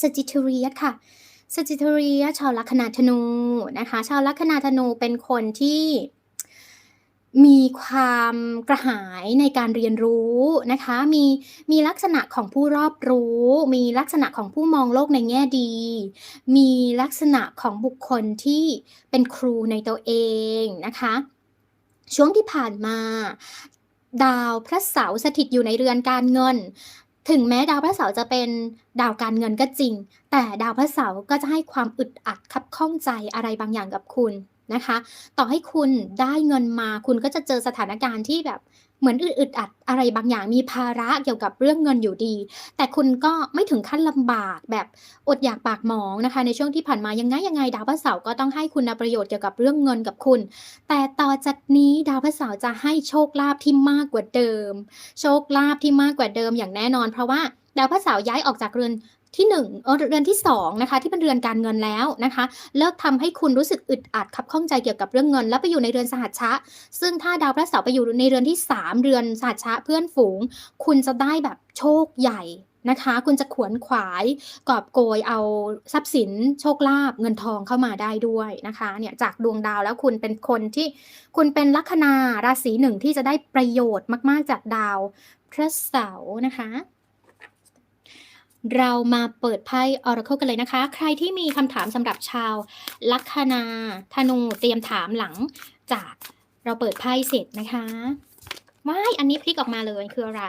Sagittarius ค่ะ Sagittarius ชาวลัคนาธนูนะคะ ชาวลัคนาธนูเป็นคนที่มีความกระหายในการเรียนรู้นะคะ มีมีลักษณะของผู้รอบรู้ มีลักษณะของผู้มองโลกในแง่ดี มีลักษณะของบุคคลที่เป็นครูในตัวเองนะคะ ช่วงที่ผ่านมา ดาวพระเสาร์สถิตอยู่ในเรือนการเงิน ถึงแม้ดาวพระเสาร์จะเป็นดาวการเงินก็จริง แต่ดาวพระเสาร์ก็จะให้ความอึดอัดคับข้องใจอะไรบางอย่างกับคุณ นะคะ ต่อให้คุณได้เงินมา คุณก็จะเจอสถานการณ์ที่แบบเหมือนอึดอัดอะไรบางอย่างมีภาระเกี่ยวกับเรื่องเงินอยู่ดี แต่คุณก็ไม่ถึงขั้นลำบากแบบอดอยากปากหมองนะคะ ในช่วงที่ผ่านมายังไงยังไงดาวพระเสาร์ก็ต้องให้คุณประโยชน์เกี่ยวกับเรื่องเงินกับคุณ แต่ต่อจากนี้ดาวพระเสาร์จะให้โชคลาภที่มากกว่าเดิม โชคลาภที่มากกว่าเดิมอย่างแน่นอน เพราะว่าดาวพระเสาร์ย้ายออกจากเรือน ที่1เออเรือนที่2นะคะที่เป็นเรือนการเงินแล้วนะคะ เลิกทำให้คุณรู้สึกอึดอัดขับข้องใจเกี่ยวกับเรื่องเงิน แล้วไปอยู่ในเรือนสหัชชะ ซึ่งถ้าดาวพระเสาร์ไปอยู่ในเรือนที่ 3เรือนสหัชชะเพื่อนฝูง คุณจะได้แบบโชคใหญ่นะคะ คุณจะขวนขวายกอบโกยเอาทรัพย์สินโชคลาภเงินทองเข้ามาได้ด้วยนะคะเนี่ยจากดวงดาวแล้วคุณเป็นคนที่คุณเป็นลัคนาราศีหนึ่งที่จะได้ประโยชน์มาก ๆ จากดาวพระเสาร์นะคะ เรามาเปิดไพ่ Oracle กันเลยนะคะ ใครที่มีคำถามสำหรับชาว ลัคนาธนูเตรียมถามหลังจากเราเปิดไพ่เสร็จนะคะว้ายอันนี้พลิกออกมาเลยคืออะไร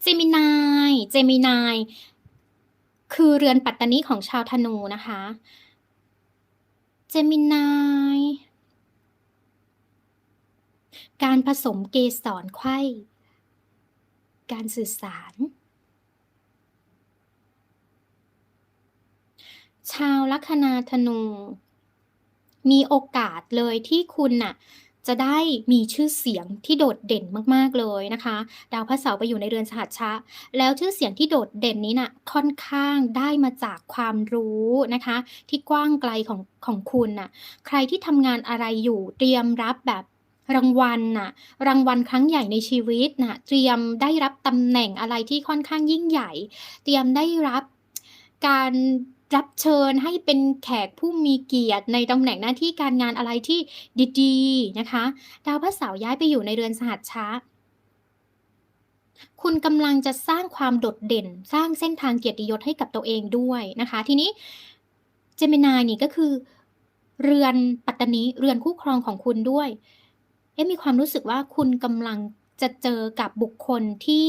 เจมินาย เจมินาย คือเรือนปัตตานีของชาวธนูนะคะ เจมินาย การผสมเกสรไขว้การสื่อสาร ชาวลัคนาธนู มีโอกาสเลยที่คุณน่ะจะได้มีชื่อเสียงที่โดดเด่นมากๆเลยนะคะ ดาวพระเสาร์ไปอยู่ในเรือนสหัชชะ แล้วชื่อเสียงที่โดดเด่นนี้น่ะค่อนข้างได้มาจากความรู้นะคะ ที่กว้างไกลของของคุณน่ะ ใครที่ทำงานอะไรอยู่เตรียมรับแบบรางวัลน่ะ รางวัลครั้งใหญ่ในชีวิตน่ะ เตรียมได้รับตำแหน่งอะไรที่ค่อนข้างยิ่งใหญ่ เตรียมได้รับการ รับเชิญให้เป็นแขกผู้มีเกียรติในตำแหน่งหน้าที่การงานอะไรที่ดีๆนะคะ ดาวพระเสาร์ย้ายไปอยู่ในเรือนสหัชชะคุณกำลังจะสร้างความโดดเด่น สร้างเส้นทางเกียรติยศให้กับตัวเองด้วยนะคะ ทีนี้เจมินายนี่ก็คือ เรือนปัตตานีเรือนคู่ครองของคุณด้วย เอ๊ะมีความรู้สึกว่าคุณกำลังจะเจอกับบุคคลที่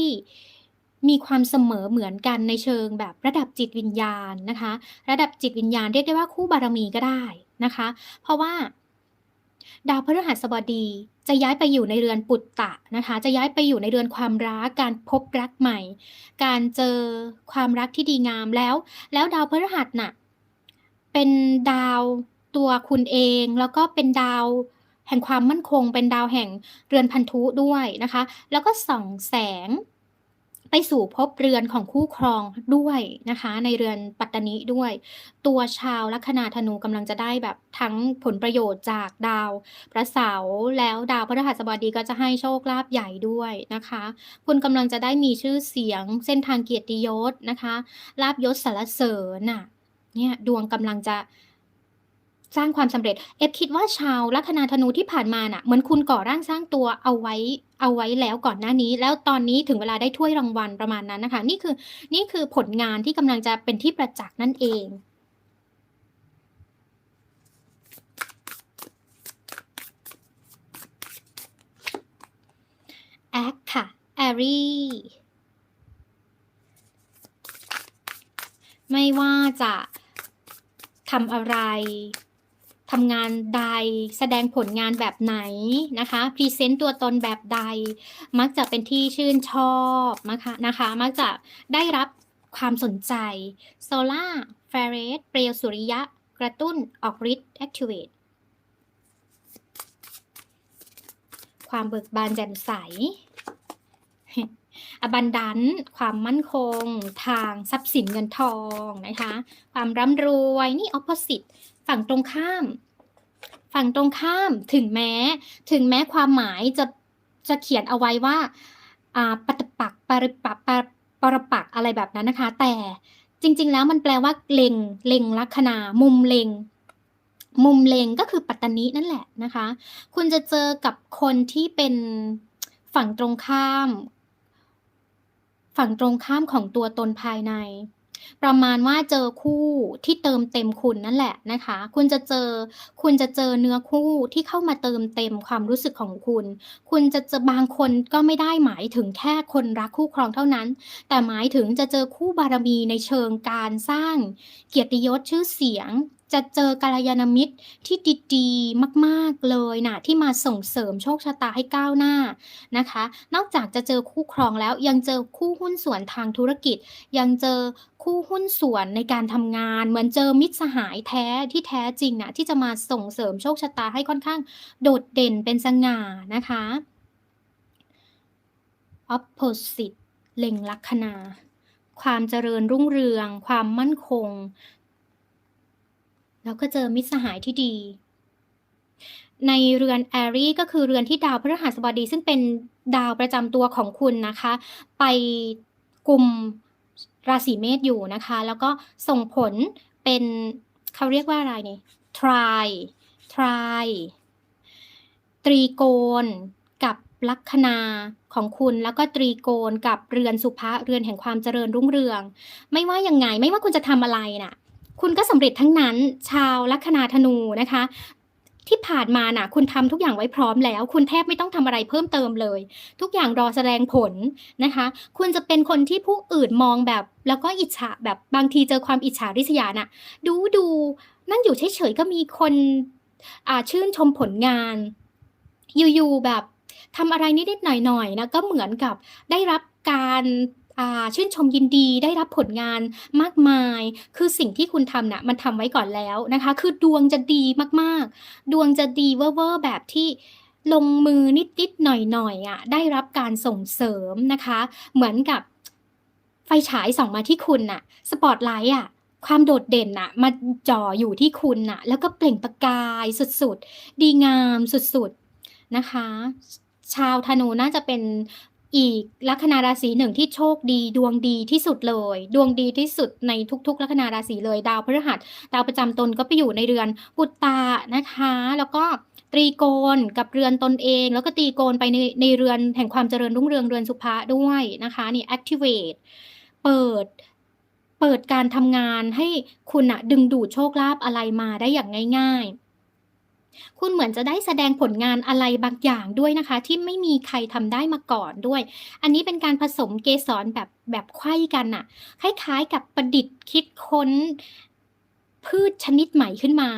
มีความเสมอเหมือนกันในเชิงแบบระดับจิตวิญญาณนะคะ ระดับจิตวิญญาณเรียกได้ว่าคู่บารมีก็ได้นะคะ เพราะว่า ดาวพฤหัสบดีจะย้ายไปอยู่ในเรือนปุตตะนะคะ จะย้ายไปอยู่ในเรือนความรัก การพบรักใหม่ การเจอความรักที่ดีงามแล้ว แล้วดาวพฤหัสน่ะเป็นดาวตัวคุณเอง แล้วก็เป็นดาวแห่งความมั่นคง เป็นดาวแห่งเรือนพันธุด้วยนะคะ แล้วก็ส่องแสง ไปสู่ภพเรือนของคู่ครองด้วยนะคะ ในเรือนปัตตานีด้วย ตัวชาวลัคนาธนูกำลังจะได้แบบทั้งผลประโยชน์จากดาวพระเสาร์แล้วดาวพฤหัสบดีก็จะให้โชคลาภใหญ่ด้วยนะคะ คุณกำลังจะได้มีชื่อเสียงเส้นทางเกียรติยศนะคะลาบยศสารเสริญน่ะเนี่ยดวงกำลังจะ สร้างความสำเร็จ เอฟคิดว่าชาวลัคนาธนูที่ผ่านมาน่ะ เหมือนคุณก่อร่างสร้างตัวเอาไว้เอาไว้แล้วก่อนหน้านี้ แล้วตอนนี้ถึงเวลาได้ถ้วยรางวัลประมาณนั้นนะคะ นี่คือนี่คือผลงานที่กำลังจะเป็นที่ประจักษ์นั่นเองแอคค่ะแอรี่ไม่ว่าจะทำอะไร ทำงานใด แสดงผลงานแบบไหนนะคะพรีเซนต์ตัวตนแบบใด มักจะเป็นที่ชื่นชอบนะคะนะคะ มักจะได้รับความสนใจโซล่าเฟเรสเปลวสุริยะ กระตุ้นออกฤทธิ์ activate ความเบิกบานแจ่มใส อบันดัน ความมั่นคง ทางทรัพย์สินเงินทองนะคะ ความร่ำรวย นี่ opposite ฝั่งตรงข้าม ฝั่งตรงข้ามถึงแม้ ถึงแม้ความหมายจะจะเขียนเอาไว้ว่าอ่าปัตตปักปริปักปรปรปักอะไรแบบนั้นนะคะ แต่จริง ๆ แล้วมันแปลว่าเล็งเล็งลัคนามุมเล็งมุมเล็งก็คือปัตตนินั่นแหละนะคะ คุณจะเจอกับคนที่เป็นฝั่งตรงข้าม ฝั่งตรงข้ามของตัวตนภายใน ประมาณว่าเจอคู่ที่เติมเต็มคุณนั่นแหละนะคะ คุณจะเจอ คุณจะเจอเนื้อคู่ที่เข้ามาเติมเต็มความรู้สึกของคุณ คุณจะเจอบางคนก็ไม่ได้หมายถึงแค่คนรักคู่ครองเท่านั้น แต่หมายถึงจะเจอคู่บารมีในเชิงการสร้างเกียรติยศชื่อเสียง จะเจอกัลยาณมิตรที่ดีๆ มากๆเลยนะที่มาส่งเสริมโชคชะตาให้ก้าวหน้านะคะ นอกจากจะเจอคู่ครองแล้วยังเจอคู่หุ้นส่วนทางธุรกิจ ยังเจอคู่หุ้นส่วนในการทำงาน เหมือนเจอมิตรสหายแท้ที่แท้จริงนะที่จะมาส่งเสริมโชคชะตาให้ค่อนข้างโดดเด่นเป็นสง่านะคะ opposite เล็งลัคนาความเจริญรุ่งเรือง ความมั่นคง แล้วก็เจอมิตรสหายที่ดี ในเรือน Aries ก็คือเรือนที่ดาวพฤหัสบดี ซึ่งเป็นดาวประจำตัวของคุณนะคะ ไปกลุ่มราศีเมษอยู่นะคะ แล้วก็ส่งผลเป็นเขาเรียกว่าอะไรนี่ Tri Tri ตรีโกณกับลัคนาของคุณแล้วก็ตรีโกณกับเรือนสุภะเรือนแห่งความเจริญรุ่งเรือง ไม่ว่ายังไงไม่ว่าคุณจะทำอะไรน่ะ คุณก็สำเร็จทั้งนั้น ชาวลัคนาธนูนะคะ ที่ผ่านมาน่ะ คุณทำทุกอย่างไว้พร้อมแล้ว คุณแทบไม่ต้องทำอะไรเพิ่มเติมเลย ทุกอย่างรอแสดงผลนะคะ คุณจะเป็นคนที่ผู้อื่นมองแบบ แล้วก็อิจฉาแบบบางทีเจอความอิจฉาริษยาน่ะ ดูดูนั่งอยู่เฉยๆก็มีคนอ่าชื่นชมผลงาน อยู่ๆแบบทำอะไรนิดๆหน่อยๆนะก็เหมือนกับได้รับการ อ่า ชื่นชมยินดีได้รับผลงานมากมาย คือสิ่งที่คุณทำน่ะ มันทำไว้ก่อนแล้วนะคะ คือดวงจะดีมาก ๆ ดวงจะดีเว่อร์ ๆ แบบที่ลงมือนิด ๆ หน่อย ๆ อะได้รับการส่งเสริมนะคะ เหมือนกับ ไฟฉายส่องมาที่คุณน่ะ สปอตไลท์อะ ความโดดเด่นน่ะ มาจ่ออยู่ที่คุณน่ะ แล้วก็เปล่งประกายสุด ๆ ดีงามสุด ๆ นะคะ ชาวธนูน่าจะเป็น อีกลัคนาราศีหนึ่งที่โชคดีดวงดีที่สุดเลย ดวงดีที่สุดในทุกๆ ลัคนาราศีเลยดาวพฤหัส ดาวประจำตนก็ไปอยู่ในเรือนปุตตะนะคะ แล้วก็ตรีโกณกับเรือนตนเอง แล้วก็ตรีโกณไปในในเรือนแห่งความเจริญรุ่งเรืองเรือนสุภะด้วยนะคะนี่ activate เปิดเปิดการทำงานให้คุณนะดึงดูดโชคลาภอะไรมาได้อย่างง่าย ๆ คุณเหมือนจะได้แสดงผลงานอะไรบางอย่างด้วยนะคะ ที่ไม่มีใครทำได้มาก่อนด้วย อันนี้เป็นการผสมเกสรแบบแบบไข้กันน่ะคล้ายๆกับประดิษฐ์คิดค้นพืชชนิดใหม่ขึ้นมา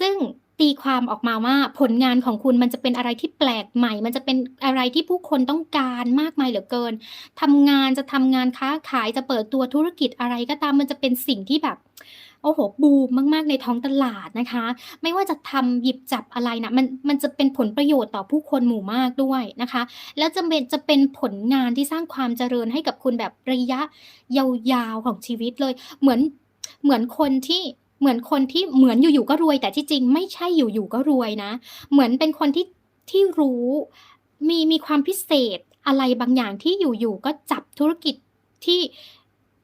ซึ่งตีความออกมาว่าผลงานของคุณมันจะเป็นอะไรที่แปลกใหม่ มันจะเป็นอะไรที่ผู้คนต้องการมากมายเหลือเกินทำงานจะทำงานค้าขายจะเปิดตัวธุรกิจอะไรก็ตามมันจะเป็นสิ่งที่แบบ โอ้โฮบูมมาก ๆ ในท้องตลาดนะคะ ไม่ว่าจะทำหยิบจับอะไรนะมันมันจะเป็นผลประโยชน์ต่อผู้คนหมู่มากด้วยนะคะ แล้วจะเป็นจะเป็นผลงานที่สร้างความเจริญให้กับคุณแบบระยะยาวๆของชีวิตเลย เหมือนเหมือนคนที่เหมือนคนที่เหมือนอยู่ๆก็รวย แต่ที่จริงไม่ใช่อยู่ๆก็รวยนะ เหมือนเป็นคนที่ที่รู้มีมีความพิเศษอะไรบางอย่างที่อยู่ๆก็จับธุรกิจที่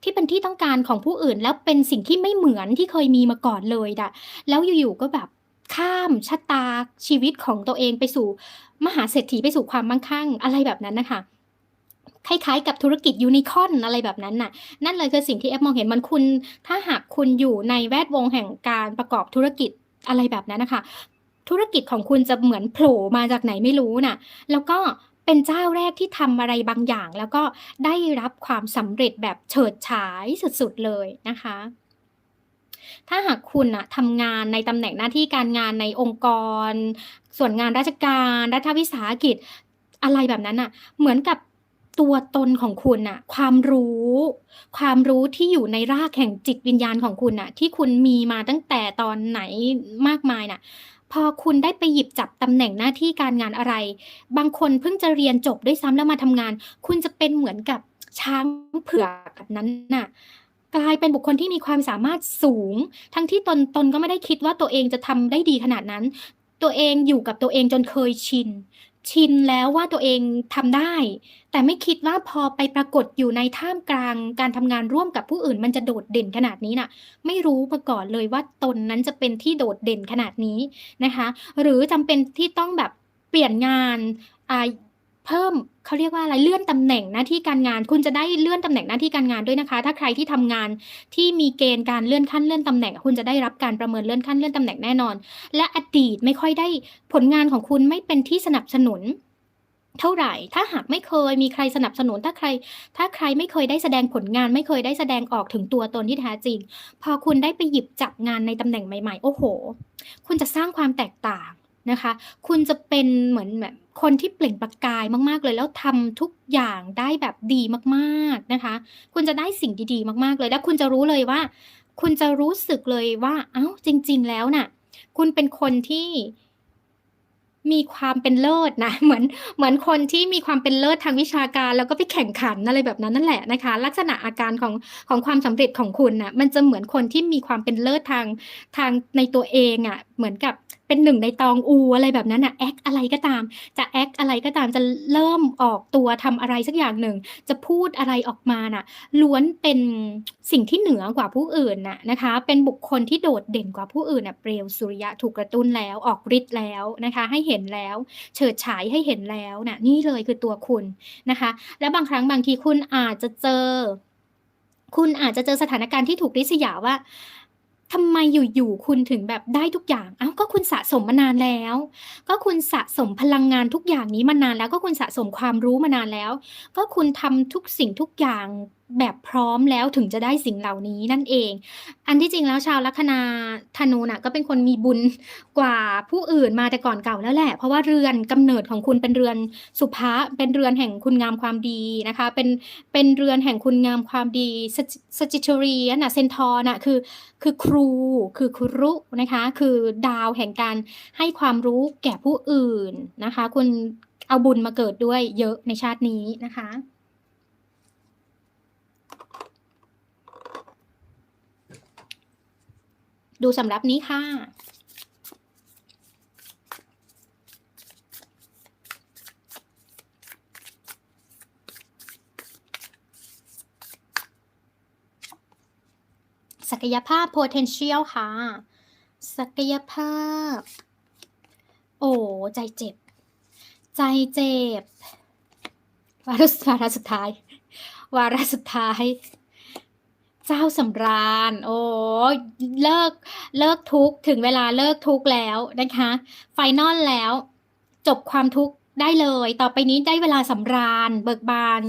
ที่เป็นที่ต้องการของผู้อื่น แล้วเป็นสิ่งที่ไม่เหมือนที่เคยมีมาก่อนเลยน่ะแล้วอยู่ๆก็แบบข้ามชะตาชีวิตของตัวเองไปสู่มหาเศรษฐีไปสู่ความมั่งคั่งอะไรแบบนั้นนะคะคล้ายๆกับธุรกิจยูนิคอนอะไรแบบนั้นน่ะ นั่นเลยคือสิ่งที่แอปมองเห็นมือนคุณ ถ้าหากคุณอยู่ในแวดวงแห่งการประกอบธุรกิจอะไรแบบนั้นนะคะ ธุรกิจของคุณจะเหมือนโผล่มาจากไหนไม่รู้น่ะ แล้วก็ เป็นเจ้าแรกที่ทำอะไรบางอย่าง แล้วก็ได้รับความสำเร็จแบบเฉิดฉายสุดๆเลยนะคะ ถ้าหากคุณน่ะทำงานในตำแหน่งหน้าที่การงานในองค์กร ส่วนงานราชการ รัฐวิสาหกิจ อะไรแบบนั้นน่ะเหมือนกับตัวตนของคุณน่ะความรู้ ความรู้ที่อยู่ในรากแห่งจิตวิญญาณของคุณน่ะที่คุณมีมาตั้งแต่ตอนไหนมากมายน่ะ พอคุณได้ไปหยิบจับตำแหน่งหน้าที่การงานอะไร บางคนเพิ่งจะเรียนจบด้วยซ้ำแล้วมาทำงาน คุณจะเป็นเหมือนกับช้างเผือกแบบนั้นน่ะกลายเป็นบุคคลที่มีความสามารถสูง ทั้งที่ตนตนก็ไม่ได้คิดว่าตัวเองจะทำได้ดีขนาดนั้น ตัวเองอยู่กับตัวเองจนเคยชิน ชินแล้วว่าตัวเองทำได้ แต่ไม่คิดว่าพอไปปรากฏอยู่ในท่ามกลางการทำงานร่วมกับผู้อื่น มันจะโดดเด่นขนาดนี้น่ะ ไม่รู้มาก่อนเลยว่าตนนั้นจะเป็นที่โดดเด่นขนาดนี้นะคะ หรือจำเป็นที่ต้องแบบเปลี่ยนงานอ่า เพิ่มเขาเรียกว่าอะไรเลื่อนตำแหน่งหน้าที่การงาน คุณจะได้เลื่อนตำแหน่งหน้าที่การงานด้วยนะคะ ถ้าใครที่ทำงานที่มีเกณฑ์การเลื่อนขั้นเลื่อนตำแหน่ง คุณจะได้รับการประเมินเลื่อนขั้นเลื่อนตำแหน่งแน่นอน และอดีตไม่ค่อยได้ผลงานของคุณไม่เป็นที่สนับสนุนเท่าไหร่ ถ้าหากไม่เคยมีใครสนับสนุน ถ้าใคร ถ้าใครไม่เคยได้แสดงผลงาน ไม่เคยได้แสดงออกถึงตัวตนที่แท้จริง พอคุณได้ไปหยิบจับงานในตำแหน่งใหม่ ๆ โอ้โห คุณจะสร้างความแตกต่าง นะคะ คุณจะเป็นเหมือนแบบคนที่เปล่งประกายมากๆเลย แล้วทำทุกอย่างได้แบบดีมากๆนะคะ คุณจะได้สิ่งดีๆ มากๆเลย แล้วคุณจะรู้เลยว่า คุณจะรู้สึกเลยว่า เอ้า จริง ๆ แล้วน่ะ คุณเป็นคนที่มีความเป็นเลิศนะเหมือนเหมือนคนที่มีความเป็นเลิศทางวิชาการ แล้วก็ไปแข่งขันอะไรแบบนั้นนั่นแหละนะคะ ลักษณะอาการของของความสำเร็จของคุณน่ะมันจะเหมือนคนที่มีความเป็นเลิศทางทางในตัวเองอะเหมือนกับเป็นหนึ่งในตองอูอะไรแบบนั้นน่ะแอกต์อะไรก็ตาม จะแอกต์อะไรก็ตามจะเริ่มออกตัวทำอะไรสักอย่างหนึ่ง จะพูดอะไรออกมาน่ะ ล้วนเป็นสิ่งที่เหนือกว่าผู้อื่นน่ะนะคะ เป็นบุคคลที่โดดเด่นกว่าผู้อื่นน่ะเปลวสุริยะถูกกระตุ้นแล้วออกฤทธิ์แล้วนะคะ ให้เห็นแล้ว เฉิดฉายให้เห็นแล้วน่ะนี่เลยคือตัวคุณนะคะ และบางครั้งบางทีคุณอาจจะเจอ คุณอาจจะเจอสถานการณ์ที่ถูกริษยาว่า ทำไมอยู่ๆคุณถึงแบบได้ทุกอย่าง อ้าว ก็คุณสะสมมานานแล้ว ก็คุณสะสมพลังงานทุกอย่างนี้มานานแล้ว ก็คุณสะสมความรู้มานานแล้ว ก็คุณทำทุกสิ่งทุกอย่าง แบบพร้อมแล้วถึงจะได้สิ่งเหล่านี้นั่นเอง อันที่จริงแล้วชาวลัคนาธนูน่ะก็เป็นคนมีบุญกว่าผู้อื่นมาแต่ก่อนเก่าแล้วแหละ เพราะว่าเรือนกำเนิดของคุณเป็นเรือนสุภะเป็นเรือนแห่งคุณงามความดีนะคะ เป็นเป็นเรือนแห่งคุณงามความดี Sag Sagittarius น่ะ Centaur น่ะคือคือครูคือครุนะคะคือดาวแห่งการให้ความรู้แก่ผู้อื่นนะคะ คุณเอาบุญมาเกิดด้วยเยอะในชาตินี้นะคะ ดูสำรับนี้ค่ะ ศักยภาพ potential ค่ะ ศักยภาพ โอ้ใจเจ็บ ใจเจ็บ วาระวาระสุดท้าย วาระสุดท้าย เจ้าสำราญ โอ้เลิกเลิกทุกถึงเวลาเลิกทุกแล้วนะคะไฟนอลแล้ว จบความทุกข์ได้เลย ต่อไปนี้ได้เวลาสำราญ เบิกบาน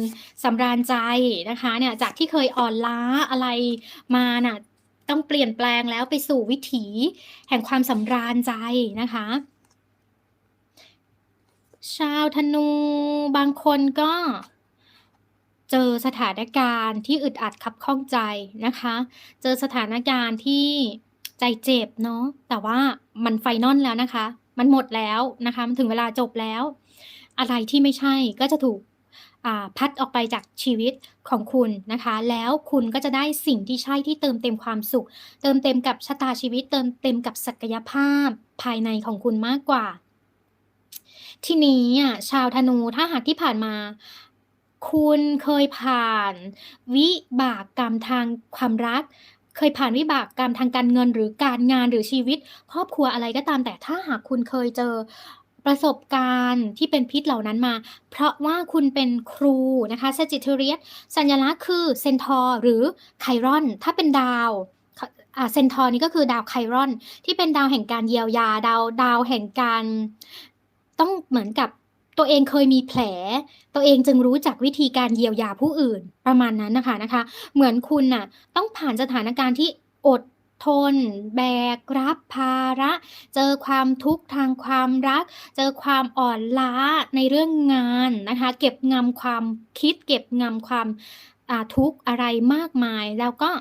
สำราญใจนะคะเนี่ยจากที่เคยอ่อนล้าอะไรมาน่ะต้องเปลี่ยนแปลงแล้วไปสู่วิถีแห่งความสำราญใจนะคะ ชาวธนูบางคนก็ เจอสถานการณ์ที่อึดอัดคับข้องใจนะคะ เจอสถานการณ์ที่ใจเจ็บเนาะแต่ว่ามันไฟนอลแล้วนะคะ มันหมดแล้วนะคะมันถึงเวลาจบแล้ว อะไรที่ไม่ใช่ก็จะถูกพัดออกไปจากชีวิตของคุณนะคะ แล้วคุณก็จะได้สิ่งที่ใช่ที่เติมเต็มความสุข เติมเต็มกับชะตาชีวิต เติมเต็มกับศักยภาพภายในของคุณมากกว่า ทีนี้อะชาวธนูถ้าหากที่ผ่านมา คุณเคยผ่านวิบากกรรมทางความรัก เคยผ่านวิบากกรรมทางการเงินหรือการงานหรือชีวิต ครอบครัวอะไรก็ตามแต่ถ้าหากคุณเคยเจอประสบการณ์ที่เป็นพิษเหล่านั้นมา เพราะว่าคุณเป็นครูนะคะ Sagittarius สัญลักษณ์คือ Centaur หรือ Chiron ถ้าเป็นดาวขอ่า Centaur นี่ก็คือดาว Chiron ที่เป็นดาวแห่งการเยียวยา ดาวดาวแห่งการ ต้องเหมือนกับ ตัวเองเคยมีแผล ตัวเองจึงรู้จักวิธีการเยียวยาผู้อื่นประมาณนั้นนะคะนะคะ เหมือนคุณน่ะต้องผ่านสถานการณ์ที่อดทน แบกรับภาระ เจอความทุกข์ทางความรัก เจอความอ่อนล้าในเรื่องงานนะคะ เก็บงำความคิด เก็บงำความทุกข์อะไรมากมาย แล้วก็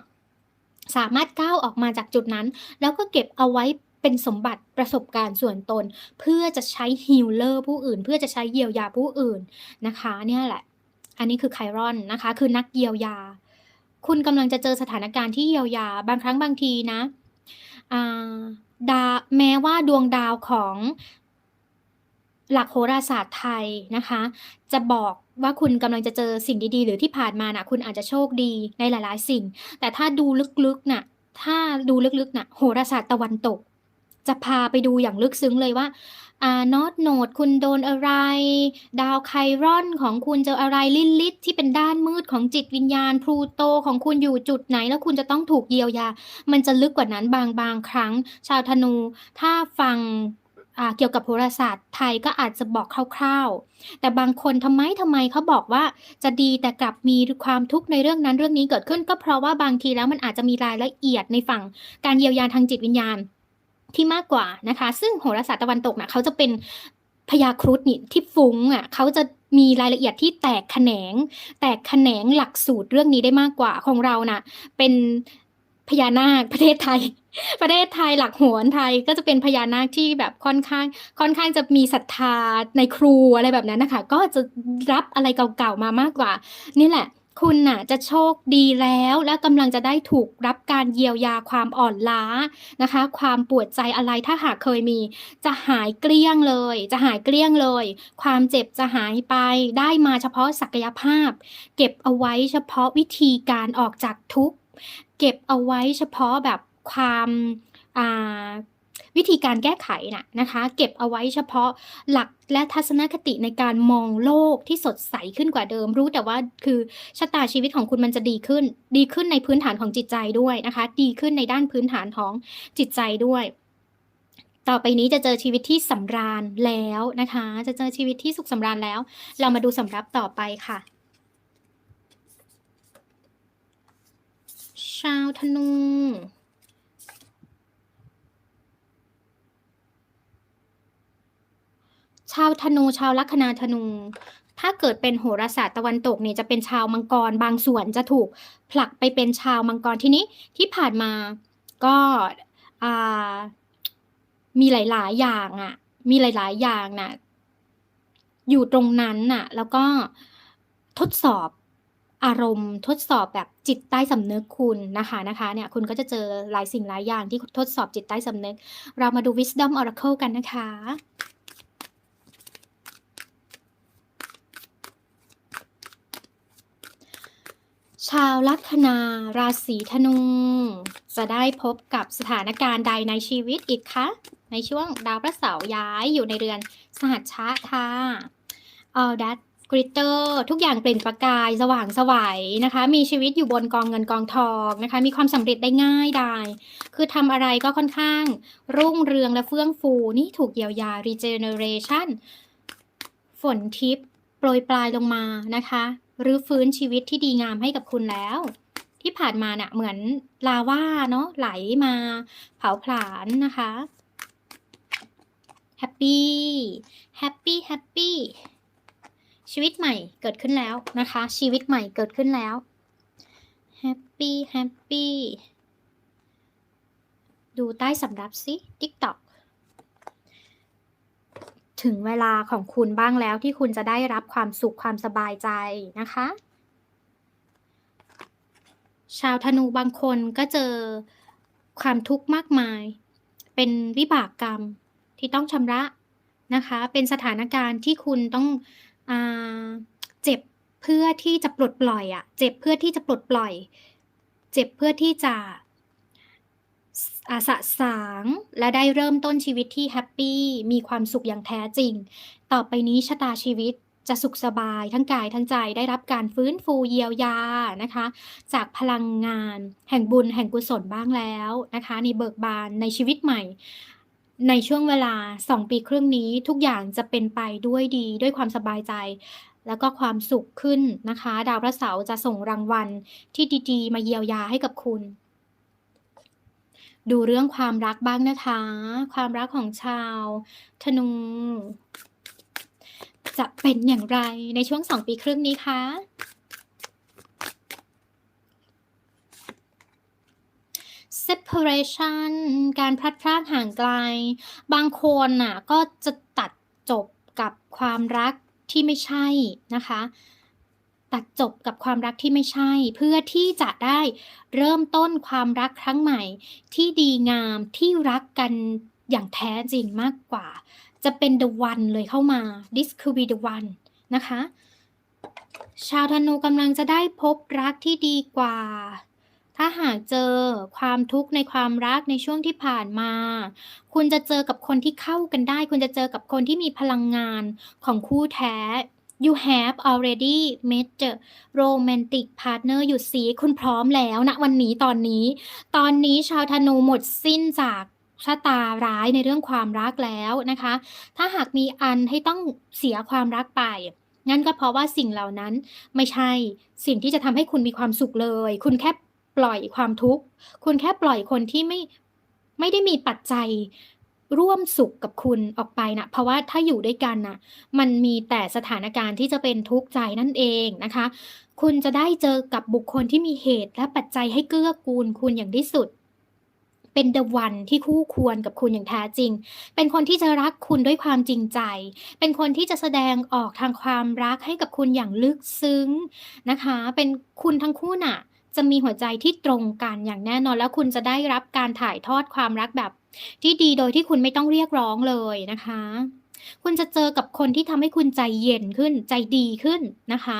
สามารถก้าวออกมาจากจุดนั้น แล้วก็เก็บเอาไว้ เป็นสมบัติประสบการณ์ส่วนตน เพื่อจะใช้ healer ผู้อื่น เพื่อจะใช้เยียวยาผู้อื่นนะคะเนี่ยแหละ อันนี้คือ Chiron นะคะ คือนักเยียวยา คุณกำลังจะเจอสถานการณ์ที่เยียวยา บางครั้งบางทีนะาดาแม้ว่าดวงดาวของหลักโหราศาสตร์ไทยนะคะ จะบอกว่าคุณกำลังจะเจอสิ่งดีๆ หรือที่ผ่านมาน่ะ คุณอาจจะโชคดีในหลาย ๆ สิ่ง แต่ถ้าดูลึกๆน่ะ ถ้าดูลึกๆน่ะ โหราศาสตร์ตะวันตก จะพาไปดูอย่างลึกซึ้งเลยว่าอ่า North Node คุณโดนอะไร ดาวไครอนของคุณเจออะไร Lilith ที่เป็นด้านมืดของจิตวิญญาณ Pluto ของคุณอยู่จุดไหนแล้วคุณจะต้องถูกเยียวยา มันจะลึกกว่านั้นบางบางครั้ง ชาวธนูถ้าฟังเกี่ยวกับโหราศาสตร์ไทยก็อาจจะบอกคร่าวๆ แต่บางคนทำไมทำไมเขาบอกว่าจะดีแต่กลับมีความทุกข์ในเรื่องนั้นเรื่องนี้เกิดขึ้น ก็เพราะว่าบางทีแล้วมันอาจจะมีรายละเอียดในฝั่งการเยียวยาทางจิตวิญญาณ ที่มากกว่านะคะ ซึ่งโหราศาสตร์ตะวันตกน่ะเขาจะเป็นพญาครุฑนี่ที่ฟุ้งอะเขาจะมีรายละเอียดที่แตกแขนง แตกแขนงหลักสูตรเรื่องนี้ได้มากกว่าของเราน่ะ เป็นพญานาคประเทศไทย ประเทศไทยหลักโหราไทยก็จะเป็นพญานาคที่แบบค่อนข้าง ค่อนข้างจะมีศรัทธาในครูอะไรแบบนั้นนะคะ ก็จะรับอะไรเก่าๆมามากกว่า นี่แหละ คุณน่ะจะโชคดีแล้ว และกำลังจะได้ถูกรับการเยียวยาความอ่อนล้านะคะ ความปวดใจอะไรถ้าหากเคยมี จะหายเกลี้ยงเลย จะหายเกลี้ยงเลย ความเจ็บจะหายไปได้มาเฉพาะศักยภาพ เก็บเอาไว้เฉพาะวิธีการออกจากทุกข์เก็บเอาไว้เฉพาะแบบความอ่า วิธีการแก้ไขน่ะนะคะ เก็บเอาไว้เฉพาะหลักและทัศนคติในการมองโลกที่สดใสขึ้นกว่าเดิม รู้แต่ว่าคือชะตาชีวิตของคุณมันจะดีขึ้น ดีขึ้นในพื้นฐานของจิตใจด้วยนะคะ ดีขึ้นในด้านพื้นฐานของจิตใจด้วยต่อไปนี้จะเจอชีวิตที่สำราญแล้วนะคะ จะเจอชีวิตที่สุขสำราญแล้ว เรามาดูสำรับต่อไปค่ะ ชาวธนู ชาวธนูชาวลัคนาธนู ถ้าเกิดเป็นโหราศาสตร์ตะวันตกเนี่ยจะเป็นชาวมังกรบางส่วนจะถูกผลักไปเป็นชาวมังกรที่นี้ที่ผ่านมาก็มีหลาย ๆ อย่างอะมีหลาย ๆ อย่างน่ะอยู่ตรงนั้นน่ะ แล้วก็ทดสอบอารมณ์ทดสอบแบบจิตใต้สำนึกคุณนะคะนะคะเนี่ยคุณก็จะเจอหลายสิ่งหลายอย่างที่ทดสอบจิตใต้สำนึก เรามาดู Wisdom Oracle กันนะคะาวลัคนาราศีธนู จะได้พบกับสถานการณ์ใดในชีวิตอีกคะ ในช่วงดาวพระเสาร์ย้ายอยู่ในเรือนสหัชชะค่ะ All that glitter ทุกอย่างเปล่งประกายสว่างสวนะคะ มีชีวิตอยู่บนกองเงินกองทองนะคะ มีความสำเร็จได้ง่ายดายคือทำอะไรก็ค่อนข้าง รุ่งเรืองและเฟื่องฟูนี่ถูกเยียวยา regeneration ฝนทิพย์โปรยปลายลงมานะคะ รื้อฟื้นชีวิตที่ดีงามให้กับคุณแล้ว ที่ผ่านมาเน่ะเหมือนลาว่าเนาะไหลมาเผาผลาญนะคะแฮปปีแฮปปีแฮปปีชีวิตใหม่เกิดขึ้นแล้วนะคะ ชีวิตใหม่เกิดขึ้นแล้วแฮปปีแฮปปีดูใต้สำรับสิ TikTok ถึงเวลาของคุณบ้างแล้วที่คุณจะได้รับความสุขความสบายใจนะคะ ชาวธนูบางคนก็เจอความทุกข์มากมาย เป็นวิบากกรรมที่ต้องชำระนะคะ เป็นสถานการณ์ที่คุณต้องอเจ็บเพื่อที่จะปลดปล่อยอะเจ็บเพื่อที่จะปลดปล่อย เจ็บเพื่อที่จะ สอ่าสะสาง และได้เริ่มต้นชีวิตที่แฮปปี้มีความสุขอย่างแท้จริง ต่อไปนี้ชะตาชีวิตจะสุขสบายทั้งกายทั้งใจได้รับการฟื้นฟูเยียวยานะคะ จากพลังงาน แห่งบุญแห่งกุศลบ้างแล้วนะคะในเบิกบานในชีวิตใหม่ ในช่วงเวลา 2 ปีครึ่งนี้ทุกอย่างจะเป็นไปด้วยดีด้วยความสบายใจ แล้วก็ความสุขขึ้นนะคะ ดาวพระเสาร์จะส่งรางวัลที่ดีๆ มาเยียวยาให้กับคุณ ดูเรื่องความรักบ้างนะคะ ความรักของชาว ธนู จะเป็นอย่างไรในช่วง2ปีครึ่งนี้คะ? Separation การพลัดพรากห่างไกล บางคนน่ะก็จะตัดจบกับความรักที่ไม่ใช่นะคะ ตัดจบกับความรักที่ไม่ใช่ เพื่อที่จะได้เริ่มต้นความรักครั้งใหม่ ที่ดีงามที่รักกันอย่างแท้จริงมากกว่า จะเป็น the one เลยเข้ามา this could be the one นะคะ ชาวธนูกำลังจะได้พบรักที่ดีกว่า ถ้าหากเจอความทุกข์ในความรักในช่วงที่ผ่านมา คุณจะเจอกับคนที่เข้ากันได้ คุณจะเจอกับคนที่มีพลังงานของคู่แท้ you have already met the romantic partner อยู่สีคุณพร้อมแล้วนะวันนี้ตอนนี้ ตอนนี้ชาวธนูหมดสิ้นจากชะตาร้ายในเรื่องความรักแล้วนะคะ ถ้าหากมีอันให้ต้องเสียความรักไปงั้นก็เพราะว่าสิ่งเหล่านั้นไม่ใช่สิ่งที่จะทำให้คุณมีความสุขเลย คุณแค่ปล่อยความทุกข์ คุณแค่ปล่อยคนที่ไม่ไม่ได้มีปัจจัย ร่วมสุขกับคุณออกไปนะเพราะว่าถ้าอยู่ด้วยกันน่ะมันมีแต่สถานการณ์ที่จะเป็นทุกข์ใจนั่นเองนะคะ คุณจะได้เจอกับบุคคลที่มีเหตุและปัจจัยให้เกื้อกูลคุณอย่างที่สุด เป็นเดวันที่คู่ควรกับคุณอย่างแท้จริง เป็นคนที่จะรักคุณด้วยความจริงใจ เป็นคนที่จะแสดงออกทางความรักให้กับคุณอย่างลึกซึ้งนะคะ เป็นคุณทั้งคู่น่ะ จะมีหัวใจที่ตรงกันอย่างแน่นอน แล้วคุณจะได้รับการถ่ายทอดความรักแบบ ที่ดีโดยที่คุณไม่ต้องเรียกร้องเลยนะคะ คุณจะเจอกับคนที่ทำให้คุณใจเย็นขึ้น ใจดีขึ้นนะคะ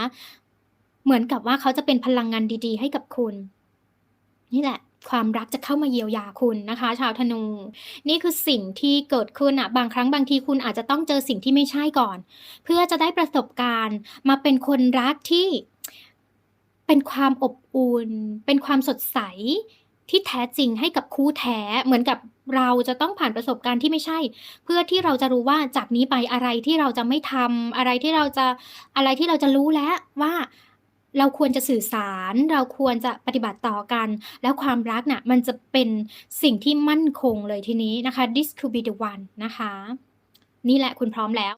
เหมือนกับว่าเขาจะเป็นพลังงานดี ๆ ให้กับคุณ นี่แหละความรักจะเข้ามาเยียวยาคุณนะคะ ชาวธนู นี่คือสิ่งที่เกิดขึ้นอะบางครั้งบางทีคุณอาจจะต้องเจอสิ่งที่ไม่ใช่ก่อน เพื่อจะได้ประสบการณ์มาเป็นคนรักที่เป็นความอบอุ่น เป็นความสดใส ที่แท้จริงให้กับคู่แท้เหมือนกับเราจะต้องผ่านประสบการณ์ที่ไม่ใช่ เพื่อที่เราจะรู้ว่าจากนี้ไปอะไรที่เราจะไม่ทำอะไรที่เราจะอะไรที่เราจะรู้แล้วว่าเราควรจะสื่อสาร เราควรจะปฏิบัติต่อกัน แล้วความรักน่ะมันจะเป็นสิ่งที่มั่นคงเลยทีนี้นะคะ this could be the one นะคะ นี่แหละคุณพร้อมแล้ว